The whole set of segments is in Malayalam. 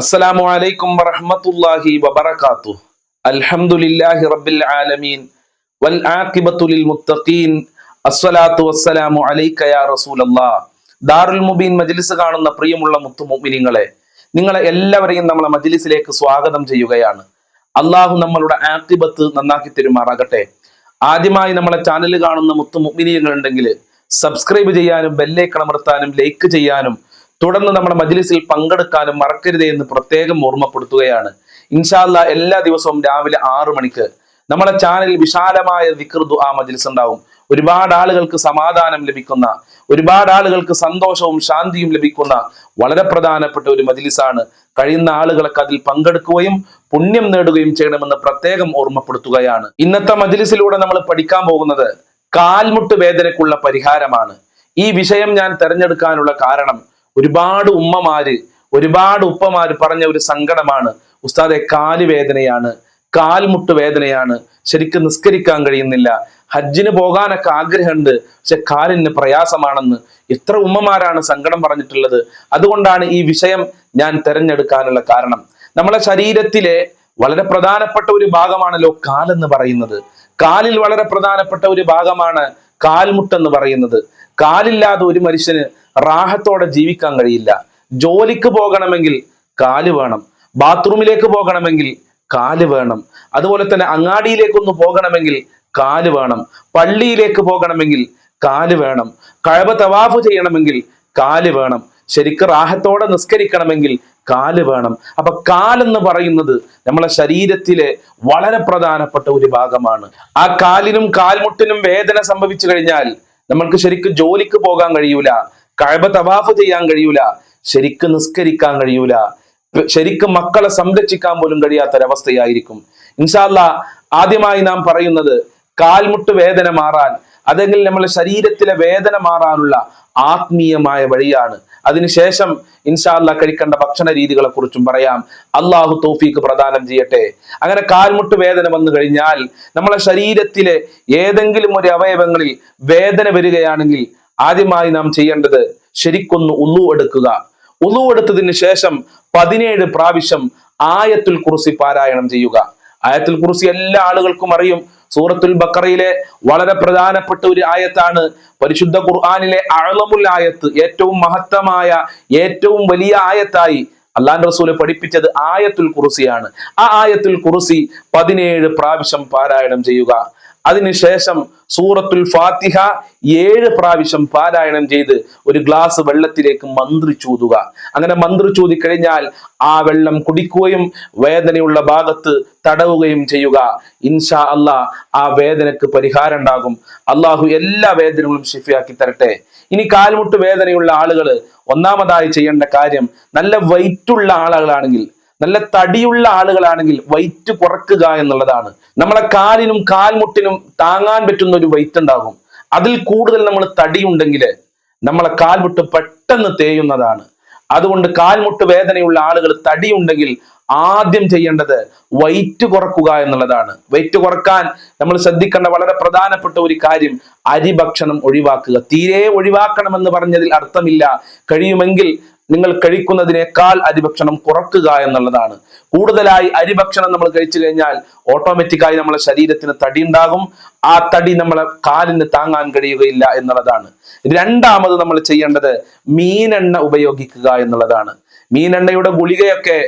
അസ്സലാമു അലൈക്കും വറഹ്മത്തുള്ളാഹി വബറകാത്തു. അൽഹംദുലില്ലാഹി റബ്ബിൽ ആലമീൻ. വൽ ആഖിബത്തു ലിൽ മുത്തഖീൻ. അസ്സലാത്തു വസ്സലാമു അലൈക യാ റസൂലല്ലാഹ് ദാറുൽ മുബീൻ മജ്ലിസ് കാണുന്ന പ്രിയമുള്ള മുത്തു മുഅ്മിനീങ്ങളെ നിങ്ങളെ എല്ലാവരെയും നമ്മളെ മജ്ലിസിലേക്ക് സ്വാഗതം ചെയ്യുകയാണ്. അള്ളാഹു നമ്മളുടെ ആക്തിബത്ത് നന്നാക്കി തരുമാറാകട്ടെ. ആദ്യമായി നമ്മളെ ചാനൽ കാണുന്ന മുത്തു മുഅ്മിനീങ്ങൾ ഉണ്ടെങ്കിൽ സബ്സ്ക്രൈബ് ചെയ്യാനും ബെല്ലേക്ക് അമർത്താനും ലൈക്ക് ചെയ്യാനും തുടർന്ന് നമ്മുടെ മജ്ലിസിൽ പങ്കെടുക്കാനും മറക്കരുതേ എന്ന് പ്രത്യേകം ഓർമ്മപ്പെടുത്തുകയാണ്. ഇൻഷാല്ല എല്ലാ ദിവസവും രാവിലെ ആറു മണിക്ക് നമ്മുടെ ചാനലിൽ വിശാലമായ വികൃതു ആ മജ്ലിസ് ഉണ്ടാവും. ഒരുപാട് ആളുകൾക്ക് സമാധാനം ലഭിക്കുന്ന ഒരുപാട് ആളുകൾക്ക് സന്തോഷവും ശാന്തിയും ലഭിക്കുന്ന വളരെ പ്രധാനപ്പെട്ട ഒരു മജ്ലിസാണ്. കഴിയുന്ന ആളുകളൊക്കെ അതിൽ പങ്കെടുക്കുകയും പുണ്യം നേടുകയും ചെയ്യണമെന്ന് പ്രത്യേകം ഓർമ്മപ്പെടുത്തുകയാണ്. ഇന്നത്തെ മജ്ലിസിലൂടെ നമ്മൾ പഠിക്കാൻ പോകുന്നത് കാൽമുട്ട് വേദനക്കുള്ള പരിഹാരമാണ്. ഈ വിഷയം ഞാൻ തെരഞ്ഞെടുക്കാനുള്ള കാരണം ഒരുപാട് ഉമ്മമാര് ഒരുപാട് ഉപ്പമാര് പറഞ്ഞ ഒരു സങ്കടമാണ്. ഉസ്താദെ കാൽ വേദനയാണ്. കാൽമുട്ട് വേദനയാണ്. ശരിക്കും നിസ്കരിക്കാൻ കഴിയുന്നില്ല. ഹജ്ജിന് പോകാനൊക്കെ ആഗ്രഹമുണ്ട്. പക്ഷെ കാലിന് പ്രയാസമാണെന്ന് എത്ര ഉമ്മമാരാണ് സങ്കടം പറഞ്ഞിട്ടുള്ളത്. അതുകൊണ്ടാണ് ഈ വിഷയം ഞാൻ തിരഞ്ഞെടുക്കാനുള്ള കാരണം. നമ്മളെ ശരീരത്തിലെ വളരെ പ്രധാനപ്പെട്ട ഒരു ഭാഗമാണല്ലോ കാലെന്ന് പറയുന്നത്. കാലിൽ വളരെ പ്രധാനപ്പെട്ട ഒരു ഭാഗമാണ് കാൽമുട്ടെന്ന് പറയുന്നത്. കാലില്ലാതെ ഒരു മനുഷ്യന് റാഹത്തോടെ ജീവിക്കാൻ കഴിയില്ല. ജോലിക്ക് പോകണമെങ്കിൽ കാൽ വേണം. ബാത്റൂമിലേക്ക് പോകണമെങ്കിൽ കാൽ വേണം. അതുപോലെ തന്നെ അങ്ങാടിയിലേക്കൊന്ന് പോകണമെങ്കിൽ കാൽ വേണം. പള്ളിയിലേക്ക് പോകണമെങ്കിൽ കാൽ വേണം. കഴവ തവാഫ് ചെയ്യണമെങ്കിൽ കാൽ വേണം. ശരിക്ക് റാഹത്തോടെ നിസ്കരിക്കണമെങ്കിൽ കാൽ വേണം. അപ്പൊ കാലെന്ന് പറയുന്നത് നമ്മളെ ശരീരത്തിലെ വളരെ പ്രധാനപ്പെട്ട ഒരു ഭാഗമാണ്. ആ കാലിനും കാൽമുട്ടിനും വേദന സംഭവിച്ചു കഴിഞ്ഞാൽ നമ്മൾക്ക് ശരിക്ക് ജോലിക്ക് പോകാൻ കഴിയൂല. കഴബ തവാഫ് ചെയ്യാൻ കഴിയൂല ശരിക്ക് നിസ്കരിക്കാൻ കഴിയൂല ശരിക്കും മക്കളെ സംരക്ഷിക്കാൻ പോലും കഴിയാത്തൊരവസ്ഥയായിരിക്കും. ഇൻഷാല്ല ആദ്യമായി നാം പറയുന്നത് കാൽമുട്ട് വേദന മാറാൻ അതെങ്കിൽ നമ്മളെ ശരീരത്തിലെ വേദന മാറാനുള്ള ആത്മീയമായ വഴിയാണ്. അതിനുശേഷം ഇൻഷാല്ല കഴിക്കേണ്ട ഭക്ഷണ രീതികളെ കുറിച്ചും പറയാം. അള്ളാഹു തോഫീക്ക് പ്രദാനം ചെയ്യട്ടെ. അങ്ങനെ കാൽമുട്ട് വേദന വന്നു കഴിഞ്ഞാൽ നമ്മളെ ശരീരത്തിലെ ഏതെങ്കിലും ഒരു അവയവങ്ങളിൽ വേദന വരികയാണെങ്കിൽ ആദ്യമായി നാം ചെയ്യേണ്ടത് ശരിക്കൊന്ന് ഉള്ളു എടുക്കുക. ഉള്ളു എടുത്തതിന് ശേഷം പതിനേഴ് പ്രാവശ്യം ആയത്തുൽ കുറിസി പാരായണം ചെയ്യുക. ആയത്തുൽ കുറിസി എല്ലാ ആളുകൾക്കും അറിയും. സൂറത്തുൽ ബക്കറയിലെ വളരെ പ്രധാനപ്പെട്ട ഒരു ആയത്താണ്. പരിശുദ്ധ ഖുർആാനിലെ അഴലമുൽ ആയത്ത് ഏറ്റവും മഹത്തമായ ഏറ്റവും വലിയ ആയത്തായി അള്ളാൻ റസൂൽ പഠിപ്പിച്ചത് ആയത്തുൽ കുറിസിയാണ് ആ ആയത്തുൽ കുറിസി പതിനേഴ് പ്രാവശ്യം പാരായണം ചെയ്യുക. അതിനുശേഷം സൂറത്തുൽ ഫാത്തിഹ ഏഴ് പ്രാവശ്യം പാരായണം ചെയ്ത് ഒരു ഗ്ലാസ് വെള്ളത്തിലേക്ക് മന്ത്രി ചൂതുക. അങ്ങനെ മന്ത്രി ചൂതി കഴിഞ്ഞാൽ ആ വെള്ളം കുടിക്കുകയും വേദനയുള്ള ഭാഗത്ത് തടവുകയും ചെയ്യുക. ഇൻഷാ അല്ലാ ആ വേദനക്ക് പരിഹാരം ഉണ്ടാകും. അള്ളാഹു എല്ലാ വേദനകളും ഷിഫിയാക്കി തരട്ടെ. ഇനി കാൽമുട്ട് വേദനയുള്ള ആളുകൾ ഒന്നാമതായി ചെയ്യേണ്ട കാര്യം നല്ല വൈറ്റുള്ള ആളുകളാണെങ്കിൽ നല്ല തടിയുള്ള ആളുകളാണെങ്കിൽ വൈറ്റ് കുറക്കുക എന്നുള്ളതാണ്. നമ്മളെ കാലിനും കാൽമുട്ടിനും താങ്ങാൻ പറ്റുന്ന ഒരു വൈറ്റ് ഉണ്ടാകും. അതിൽ കൂടുതൽ നമ്മൾ തടിയുണ്ടെങ്കിൽ നമ്മളെ കാൽമുട്ട് പെട്ടെന്ന് തേയുന്നതാണ്. അതുകൊണ്ട് കാൽമുട്ട് വേദനയുള്ള ആളുകൾ തടിയുണ്ടെങ്കിൽ ആദ്യം ചെയ്യേണ്ടത് വൈറ്റ് കുറക്കുക എന്നുള്ളതാണ്. വൈറ്റ് കുറയ്ക്കാൻ നമ്മൾ ശ്രദ്ധിക്കേണ്ട വളരെ പ്രധാനപ്പെട്ട ഒരു കാര്യം അരി ഭക്ഷണം ഒഴിവാക്കുക. തീരെ ഒഴിവാക്കണമെന്ന് പറഞ്ഞതിൽ അർത്ഥമില്ല. കഴിയുമെങ്കിൽ നിങ്ങൾ കഴിക്കുന്നതിനേക്കാൾ അരിഭക്ഷണം കുറക്കുക എന്നുള്ളതാണ്. കൂടുതലായി അരിഭക്ഷണം നമ്മൾ കഴിച്ചു കഴിഞ്ഞാൽ ഓട്ടോമാറ്റിക്കായി നമ്മളെ ശരീരത്തിന് തടി ഉണ്ടാകും ആ തടി നമ്മളെ കാലിന് താങ്ങാൻ കഴിയുകയില്ല എന്നുള്ളതാണ്. രണ്ടാമത് നമ്മൾ ചെയ്യേണ്ടത് മീനെണ്ണ ഉപയോഗിക്കുക എന്നുള്ളതാണ്. മീനെണ്ണയുടെ ഗുളികയൊക്കെ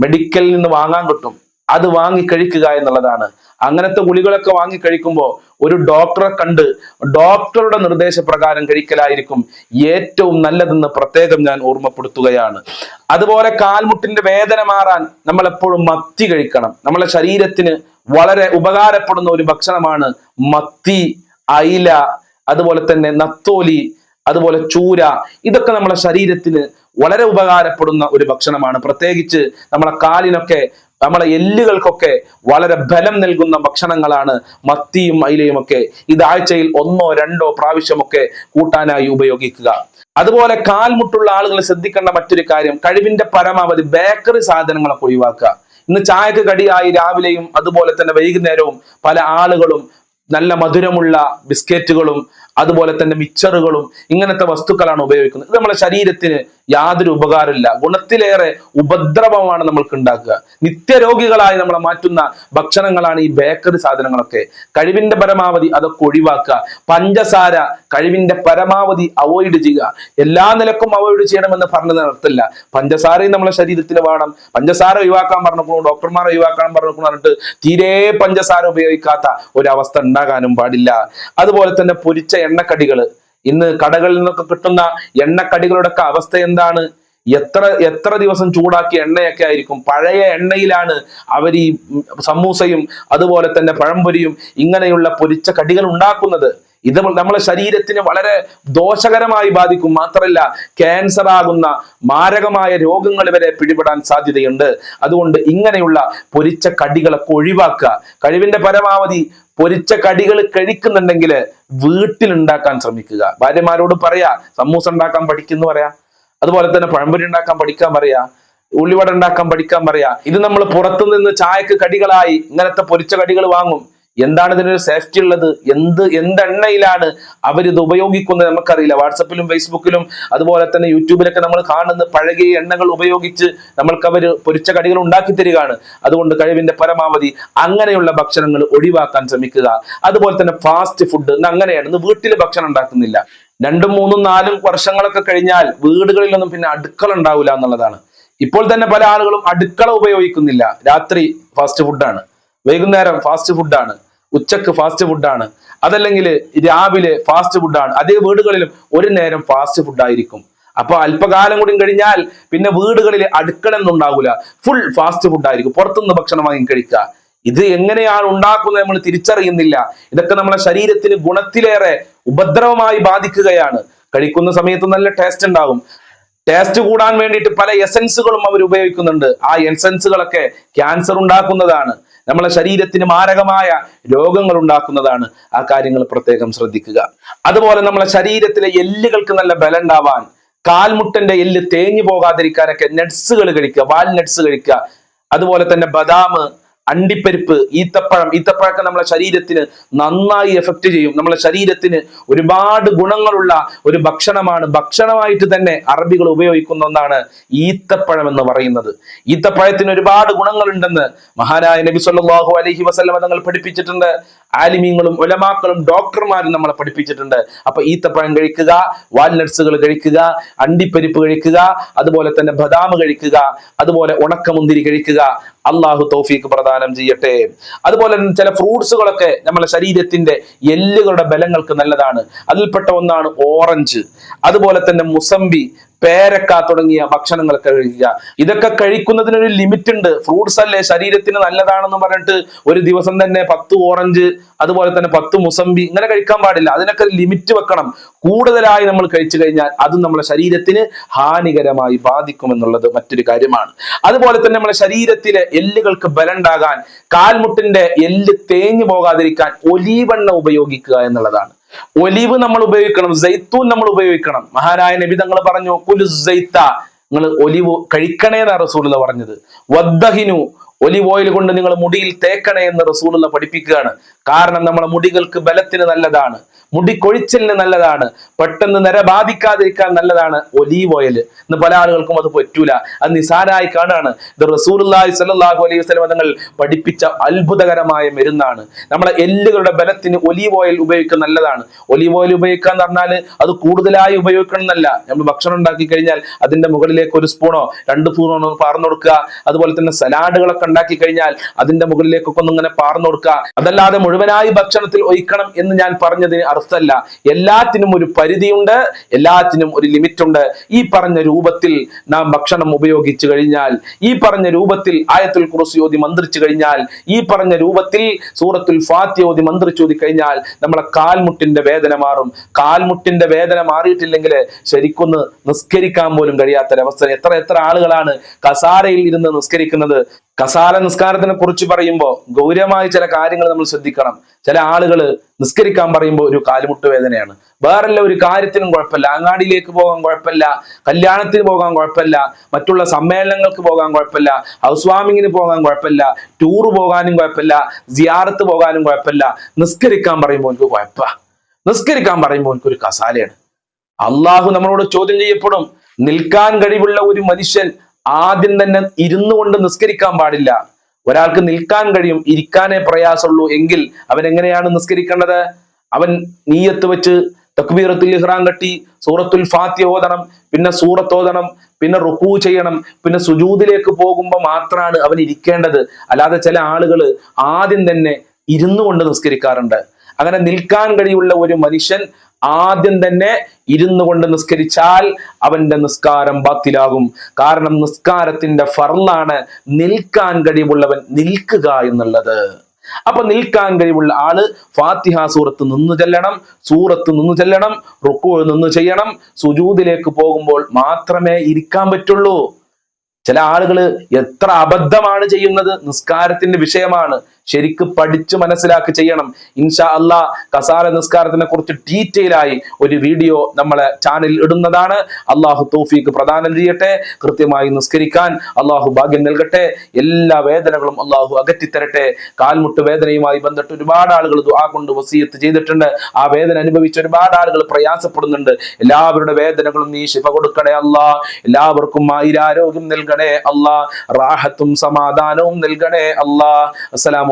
മെഡിക്കലിൽ നിന്ന് വാങ്ങാൻ കിട്ടും. അത് വാങ്ങി കഴിക്കുക എന്നുള്ളതാണ്. അങ്ങനത്തെ ഗുളികളൊക്കെ വാങ്ങി കഴിക്കുമ്പോൾ ഒരു ഡോക്ടറെ കണ്ട് ഡോക്ടറുടെ നിർദ്ദേശപ്രകാരം കഴിക്കലായിരിക്കും ഏറ്റവും നല്ലതെന്ന് പ്രത്യേകം ഞാൻ ഓർമ്മപ്പെടുത്തുകയാണ്. അതുപോലെ കാൽമുട്ടിന്റെ വേദന മാറാൻ നമ്മൾ എപ്പോഴും മത്തി കഴിക്കണം. നമ്മളെ ശരീരത്തിന് വളരെ ഉപകാരപ്പെടുന്ന ഒരു ഭക്ഷണമാണ് മത്തി അയില അതുപോലെ തന്നെ നത്തോലി അതുപോലെ ചൂര. ഇതൊക്കെ നമ്മളെ ശരീരത്തിന് വളരെ ഉപകാരപ്പെടുന്ന ഒരു ഭക്ഷണമാണ്. പ്രത്യേകിച്ച് നമ്മളെ കാലിനൊക്കെ നമ്മളെ എല്ലുകൾക്കൊക്കെ വളരെ ബലം നൽകുന്ന ഭക്ഷണങ്ങളാണ് മത്തിയും അയിലയും ഒക്കെ. ഇത് ആഴ്ചയിൽ ഒന്നോ രണ്ടോ പ്രാവശ്യമൊക്കെ കൂട്ടാനായി ഉപയോഗിക്കുക. അതുപോലെ കാൽമുട്ടുള്ള ആളുകൾ ശ്രദ്ധിക്കേണ്ട മറ്റൊരു കാര്യം കഴിവിന്റെ പരമാവധി ബേക്കറി സാധനങ്ങളൊക്കെ ഒഴിവാക്കുക. ഇന്ന് ചായക്ക് കടിയായി രാവിലെയും അതുപോലെ തന്നെ വൈകുന്നേരവും പല ആളുകളും നല്ല മധുരമുള്ള ബിസ്ക്കറ്റുകളും അതുപോലെ തന്നെ മിച്ചറുകളും ഇങ്ങനത്തെ വസ്തുക്കളാണ് ഉപയോഗിക്കുന്നത്. ഇത് നമ്മുടെ ശരീരത്തിന് യാതൊരു ഉപകാരമില്ല. ഗുണത്തിലേറെ ഉപദ്രവമാണ് നമ്മൾക്ക് ഉണ്ടാക്കുക നിത്യരോഗികളായി നമ്മളെ മാറ്റുന്ന ഭക്ഷണങ്ങളാണ് ഈ ബേക്കറി സാധനങ്ങളൊക്കെ. കഴിവിന്റെ പരമാവധി അതൊക്കെ ഒഴിവാക്കുക. പഞ്ചസാര കഴിവിന്റെ പരമാവധി അവോയ്ഡ് ചെയ്യുക. എല്ലാ നിലക്കും അവോയ്ഡ് ചെയ്യണമെന്ന് പറഞ്ഞത് നിർത്തില്ല പഞ്ചസാരയും നമ്മളെ ശരീരത്തിൽ വേണം. പഞ്ചസാര ഒഴിവാക്കാൻ പറഞ്ഞപ്പോൾ ഡോക്ടർമാർ ഒഴിവാക്കാൻ പറഞ്ഞപ്പോൾ പറഞ്ഞിട്ട് തീരെ പഞ്ചസാര ഉപയോഗിക്കാത്ത ഒരവസ്ഥ ഉണ്ടാകാനും പാടില്ല. അതുപോലെ തന്നെ പൊരിച്ച എണ്ണക്കടികൾ. ഇന്ന് കടകളിൽ നിന്നൊക്കെ കിട്ടുന്ന എണ്ണക്കടികളുടെ ഒക്കെ അവസ്ഥ എന്താണ്? എത്ര എത്ര ദിവസം ചൂടാക്കിയ എണ്ണയൊക്കെ ആയിരിക്കും. പഴയ എണ്ണയിലാണ് അവർ ഈ സമൂസയും അതുപോലെ തന്നെ പഴംപൊരിയും ഇങ്ങനെയുള്ള പൊരിച്ച കടികൾ ഉണ്ടാക്കുന്നത്. ഇത് നമ്മളെ ശരീരത്തിന് വളരെ ദോഷകരമായി ബാധിക്കും. മാത്രമല്ല ക്യാൻസർ ആകുന്ന മാരകമായ രോഗങ്ങൾ വരെ പിടിപെടാൻ സാധ്യതയുണ്ട്. അതുകൊണ്ട് ഇങ്ങനെയുള്ള പൊരിച്ച കടികളൊക്കെ ഒഴിവാക്കുക. കഴിവിന്റെ പരമാവധി പൊരിച്ച കടികൾ കഴിക്കുന്നുണ്ടെങ്കിൽ വീട്ടിൽ ഉണ്ടാക്കാൻ ശ്രമിക്കുക. ഭാര്യമാരോട് പറയാ സമൂസ ഉണ്ടാക്കാൻ പഠിക്കുന്നു പറയാ. അതുപോലെ തന്നെ പഴംപൊരി ഉണ്ടാക്കാൻ പഠിക്കാൻ പറയാ. ഉള്ളിവട ഉണ്ടാക്കാൻ പഠിക്കാൻ പറയാ. ഇത് നമ്മൾ പുറത്തുനിന്ന് ചായക്ക് കടികളായി ഇങ്ങനത്തെ പൊരിച്ച കടികൾ വാങ്ങും. എന്താണ് ഇതിനൊരു സേഫ്റ്റി ഉള്ളത്? എന്ത് എന്തെണ്ണയിലാണ് അവരിത് ഉപയോഗിക്കുന്നത് നമുക്കറിയില്ല. വാട്സപ്പിലും ഫേസ്ബുക്കിലും അതുപോലെ തന്നെ യൂട്യൂബിലൊക്കെ നമ്മൾ കാണുന്ന പഴകിയ എണ്ണകൾ ഉപയോഗിച്ച് നമ്മൾക്ക് അവർ പൊരിച്ച കടികൾ ഉണ്ടാക്കി തരികയാണ്. അതുകൊണ്ട് കഴിവിന്റെ പരമാവധി അങ്ങനെയുള്ള ഭക്ഷണങ്ങൾ ഒഴിവാക്കാൻ ശ്രമിക്കുക. അതുപോലെ തന്നെ ഫാസ്റ്റ് ഫുഡ് അങ്ങനെയാണ്. ഇന്ന് വീട്ടിൽ ഭക്ഷണം ഉണ്ടാക്കുന്നില്ല. രണ്ടും മൂന്നും നാലും വർഷങ്ങളൊക്കെ കഴിഞ്ഞാൽ വീടുകളിലൊന്നും പിന്നെ അടുക്കള ഉണ്ടാവില്ല എന്നുള്ളതാണ്. ഇപ്പോൾ തന്നെ പല ആളുകളും അടുക്കള ഉപയോഗിക്കുന്നില്ല. രാത്രി ഫാസ്റ്റ് ഫുഡാണ് വൈകുന്നേരം ഫാസ്റ്റ് ഫുഡാണ് ഉച്ചയ്ക്ക് ഫാസ്റ്റ് ഫുഡാണ് അതല്ലെങ്കിൽ രാവിലെ ഫാസ്റ്റ് ഫുഡാണ് അതേ വീടുകളിലും ഒരു നേരം ഫാസ്റ്റ് ഫുഡായിരിക്കും അപ്പൊ അല്പകാലം കൂടി കഴിഞ്ഞാൽ പിന്നെ വീടുകളിൽ അടുക്കള ഉണ്ടാവില്ല ഫുൾ ഫാസ്റ്റ് ഫുഡായിരിക്കും പുറത്തുനിന്ന് ഭക്ഷണം വാങ്ങി കഴിക്കുക. ഇത് എങ്ങനെയാണ് ഉണ്ടാക്കുന്നത് നമ്മൾ തിരിച്ചറിയുന്നില്ല. ഇതൊക്കെ നമ്മളെ ശരീരത്തിന് ഗുണത്തിലേറെ ഉപദ്രവമായി ബാധിക്കുകയാണ്. കഴിക്കുന്ന സമയത്ത് നല്ല ടേസ്റ്റ് ഉണ്ടാകും. ടേസ്റ്റ് കൂടാൻ വേണ്ടിയിട്ട് പല എസൻസുകളും അവർ ഉപയോഗിക്കുന്നുണ്ട്. ആ എസൻസുകളൊക്കെ ക്യാൻസർ ഉണ്ടാക്കുന്നതാണ്. നമ്മളെ ശരീരത്തിന് മാരകമായ രോഗങ്ങൾ ഉണ്ടാക്കുന്നതാണ് ആ കാര്യങ്ങൾ പ്രത്യേകം ശ്രദ്ധിക്കുക. അതുപോലെ നമ്മളെ ശരീരത്തിലെ എല്ലുകൾക്ക് നല്ല ബലം ഉണ്ടാവാൻ കാൽമുട്ടന്റെ എല്ല് തേഞ്ഞു പോകാതിരിക്കാനൊക്കെ നട്സുകൾ കഴിക്കുക വാൽനട്സ് കഴിക്കുക. അതുപോലെ തന്നെ ബദാം അണ്ടിപ്പരിപ്പ് ഈത്തപ്പഴം ഈത്തപ്പഴമൊക്കെ നമ്മളെ ശരീരത്തിന് നന്നായി എഫക്ട് ചെയ്യും. നമ്മളെ ശരീരത്തിന് ഒരുപാട് ഗുണങ്ങളുള്ള ഒരു ഭക്ഷണമാണ്. ഭക്ഷണമായിട്ട് തന്നെ അറബികൾ ഉപയോഗിക്കുന്ന ഒന്നാണ് ഈത്തപ്പഴം എന്ന് പറയുന്നത്. ഈത്തപ്പഴത്തിന് ഒരുപാട് ഗുണങ്ങളുണ്ടെന്ന് മഹാനായ നബി സല്ലല്ലാഹു അലൈഹി വസല്ലം തങ്ങൾ പഠിപ്പിച്ചിട്ടുണ്ട്. ആലിമീങ്ങളും ഒലമാക്കളും ഡോക്ടർമാരും നമ്മളെ പഠിപ്പിച്ചിട്ടുണ്ട്. അപ്പൊ ഈത്തപ്പഴം കഴിക്കുക വാൽനട്സുകൾ കഴിക്കുക അണ്ടിപ്പരിപ്പ് കഴിക്കുക അതുപോലെ തന്നെ ബദാം കഴിക്കുക അതുപോലെ ഉണക്കമുന്തിരി കഴിക്കുക അള്ളാഹു തൗഫീഖ് പ്രദാനം ചെയ്യട്ടെ. അതുപോലെ തന്നെ ചില ഫ്രൂട്ട്സുകളൊക്കെ നമ്മുടെ ശരീരത്തിന്റെ എല്ലുകളുടെ ബലങ്ങൾക്ക് നല്ലതാണ്. അതിൽപ്പെട്ട ഒന്നാണ് ഓറഞ്ച്. അതുപോലെ തന്നെ മുസമ്പി പേരക്ക തുടങ്ങിയ ഭക്ഷണങ്ങളൊക്കെ കഴിക്കുക. ഇതൊക്കെ കഴിക്കുന്നതിനൊരു ലിമിറ്റ് ഉണ്ട് ഫ്രൂട്ട്സ് അല്ലേ? ശരീരത്തിന് നല്ലതാണെന്ന് പറഞ്ഞിട്ട് ഒരു ദിവസം തന്നെ പത്ത് ഓറഞ്ച് അതുപോലെ തന്നെ പത്ത് മുസമ്പി ഇങ്ങനെ കഴിക്കാൻ പാടില്ല. അതിനൊക്കെ ലിമിറ്റ് വെക്കണം. കൂടുതലായി നമ്മൾ കഴിച്ചു കഴിഞ്ഞാൽ അത് നമ്മുടെ ശരീരത്തിന് ഹാനികരമായി ബാധിക്കുമെന്നുള്ളത് മറ്റൊരു കാര്യമാണ്. അതുപോലെ തന്നെ നമ്മുടെ ശരീരത്തിലെ എല്ലുകൾക്ക് ബലുണ്ടാകാൻ കാൽമുട്ടിന്റെ എല്ല് തേഞ്ഞു പോകാതിരിക്കാൻ ഒലീവെണ്ണ ഉപയോഗിക്കുക എന്നുള്ളതാണ്. ഒലിവ് നമ്മൾ ഉപയോഗിക്കണം ജൈത്തൂൻ നമ്മൾ ഉപയോഗിക്കണം. മഹാനായ നബി തങ്ങൾ പറഞ്ഞു കുലു സൈത്ത. നിങ്ങൾ ഒലിവ് കഴിക്കണേ എന്നാണ് റസൂലുള്ള പറഞ്ഞത്. വദ്ദഹിനു ഒലിവ് ഓയിൽ കൊണ്ട് നിങ്ങൾ മുടിയിൽ തേക്കണേ എന്ന് റസൂലുള്ള പഠിപ്പിക്കുകയാണ്. കാരണം നമ്മുടെ മുടികൾക്ക് ബലത്തിന് നല്ലതാണ്. മുടി കൊഴിച്ചലിന് നല്ലതാണ്. പെട്ടെന്ന് നിര ബാധിക്കാതിരിക്കാൻ നല്ലതാണ്. Olive oil. ഇന്ന് പല ആളുകൾക്കും അത് പറ്റൂല. അത് നിസാരായി കാണാണ്. ഇത് അലൈഹി തങ്ങൾ പഠിപ്പിച്ച അത്ഭുതകരമായ മരുന്നാണ്. നമ്മളെ എല്ലുകളുടെ ബലത്തിന് ഒലീവ് ഓയിൽ ഉപയോഗിക്കാൻ നല്ലതാണ്. ഒലീവ് ഓയിൽ ഉപയോഗിക്കാൻ പറഞ്ഞാൽ അത് കൂടുതലായി ഉപയോഗിക്കണം എന്നല്ല. നമ്മൾ ഭക്ഷണം ഉണ്ടാക്കി കഴിഞ്ഞാൽ അതിന്റെ മുകളിലേക്ക് ഒരു സ്പൂണോ രണ്ട് സ്പൂണോ പാർന്നു കൊടുക്കുക. അതുപോലെ തന്നെ സലാഡുകളൊക്കെ ഉണ്ടാക്കി കഴിഞ്ഞാൽ അതിന്റെ മുകളിലേക്കൊക്കെ ഒന്നിങ്ങനെ പാർന്നു കൊടുക്കുക. അതല്ലാതെ മുഴുവനായി ഭക്ഷണത്തിൽ ഒഴിക്കണം എന്ന് ഞാൻ പറഞ്ഞതിന് അർത്ഥമല്ല എല്ലാത്തിനും ഒരു പരിധിയുണ്ട് എല്ലാത്തിനും ഒരു ലിമിറ്റ് ഉണ്ട് ഈ പറഞ്ഞ രൂപത്തിൽ നാം ഭക്ഷണം ഉപയോഗിച്ചു കഴിഞ്ഞാൽ ഈ പറഞ്ഞ രൂപത്തിൽ ആയത്തുൽ കുറിസ് ഓതി മന്ത്രിച്ചു കഴിഞ്ഞാൽ ഈ പറഞ്ഞ രൂപത്തിൽ സൂറത്തുൽ ഫാത്തി ഓതി മന്ത്രിച്ചോതി കഴിഞ്ഞാൽ നമ്മളെ കാൽമുട്ടിന്റെ വേദന മാറും. കാൽമുട്ടിന്റെ വേദന മാറിയിട്ടില്ലെങ്കിൽ ശരിക്കൊന്ന് നിസ്കരിക്കാൻ പോലും കഴിയാത്തൊരവസ്ഥ. എത്ര എത്ര ആളുകളാണ് കസാരയിൽ ഇരുന്ന് നിസ്കരിക്കുന്നത്. കസാല നിസ്കാരത്തിനെ കുറിച്ച് പറയുമ്പോൾ ഗൗരവമായ ചില കാര്യങ്ങൾ നമ്മൾ ശ്രദ്ധിക്കണം. ചില ആളുകൾ നിസ്കരിക്കാൻ പറയുമ്പോൾ ഒരു കാലുമുട്ട് വേദനയാണ് വേറെല്ല ഒരു കാര്യത്തിനും കുഴപ്പമില്ല. അങ്ങാടിയിലേക്ക് പോകാൻ കുഴപ്പമില്ല. കല്യാണത്തിന് പോകാൻ കുഴപ്പമില്ല. മറ്റുള്ള സമ്മേളനങ്ങൾക്ക് പോകാൻ കുഴപ്പമില്ല. ഹൗസ് വാമിങ്ങിന് പോകാൻ കുഴപ്പമില്ല. ടൂർ പോകാനും കുഴപ്പമില്ല. സിയാറത്ത് പോകാനും കുഴപ്പമില്ല. നിസ്കരിക്കാൻ പറയുമ്പോൾ എനിക്ക് കുഴപ്പ. നിസ്കരിക്കാൻ പറയുമ്പോൾ എനിക്കൊരു കസാലയാണ്. അള്ളാഹു നമ്മളോട് ചോദ്യം ചെയ്യപ്പെടും. നിൽക്കാൻ കഴിവുള്ള ഒരു മനുഷ്യൻ ആദ്യം തന്നെ ഇരുന്നു കൊണ്ട് നിസ്കരിക്കാൻ പാടില്ല. ഒരാൾക്ക് നിൽക്കാൻ കഴിയും ഇരിക്കാനേ പ്രയാസമുള്ളൂ. എങ്കിൽ അവൻ എങ്ങനെയാണ് നിസ്കരിക്കേണ്ടത്? അവൻ നീയത്ത് വെച്ച് തക്ബീറത്തുൽ ഇഹ്റാം കെട്ടി സൂറത്തുൽ ഫാത്തി ഓതണം പിന്നെ സൂറത്ത് ഓതണം പിന്നെ റുക്കൂ ചെയ്യണം പിന്നെ സുജൂദിലേക്ക് പോകുമ്പോൾ മാത്രമാണ് അവൻ ഇരിക്കേണ്ടത്. അല്ലാതെ ചില ആളുകൾ ആദ്യം തന്നെ ഇരുന്നു കൊണ്ട് നിസ്കരിക്കാറുണ്ട്. അങ്ങനെ നിൽക്കാൻ കഴിയുള്ള ഒരു മനുഷ്യൻ ആദ്യം തന്നെ ഇരുന്നു കൊണ്ട് നിസ്കരിച്ചാൽ അവന്റെ നിസ്കാരം ബാത്തിലാകും. കാരണം നിസ്കാരത്തിന്റെ ഫർലാണ് നിൽക്കാൻ കഴിവുള്ളവൻ നിൽക്കുക എന്നുള്ളത്. അപ്പൊ നിൽക്കാൻ കഴിവുള്ള ആൾ ഫാത്തിഹ സൂറത്ത് നിന്ന് ചെല്ലണം സൂറത്ത് നിന്ന് ചെല്ലണം റുക്കു നിന്ന് ചെയ്യണം സുജൂദിലേക്ക് പോകുമ്പോൾ മാത്രമേ ഇരിക്കാൻ പറ്റുള്ളൂ. ചില ആളുകൾ എത്ര അബദ്ധമാണ് ചെയ്യുന്നത്? നിസ്കാരത്തിന്റെ വിഷയമാണ്. ശരിക്ക് പഠിച്ചു മനസ്സിലാക്കി ചെയ്യണം. ഇൻഷാ അല്ലാ കസാല നിസ്കാരത്തിനെ കുറിച്ച് ഡീറ്റെയിൽ ആയി ഒരു വീഡിയോ നമ്മളെ ചാനൽ ഇടുന്നതാണ്. അള്ളാഹു തോഫിക്ക് പ്രദാനം ചെയ്യട്ടെ കൃത്യമായി നിസ്കരിക്കാൻ അള്ളാഹു ഭാഗ്യം നൽകട്ടെ എല്ലാ വേദനകളും അള്ളാഹു അകറ്റിത്തരട്ടെ. കാൽമുട്ട് വേദനയുമായി ബന്ധപ്പെട്ട് ഒരുപാട് ആളുകൾ ദുആ കൊണ്ട് വസീയത്ത് ചെയ്തിട്ടുണ്ട്. ആ വേദന അനുഭവിച്ച ഒരുപാട് ആളുകൾ പ്രയാസപ്പെടുന്നുണ്ട്. എല്ലാവരുടെ വേദനകളും നീ ശിഫ കൊടുക്കണേ അല്ലാ. എല്ലാവർക്കും ആയിരാരോഗ്യം നൽകണേ അല്ലാ. റാഹത്തും സമാധാനവും നൽകണേ അല്ലാ. അസ്സലാമു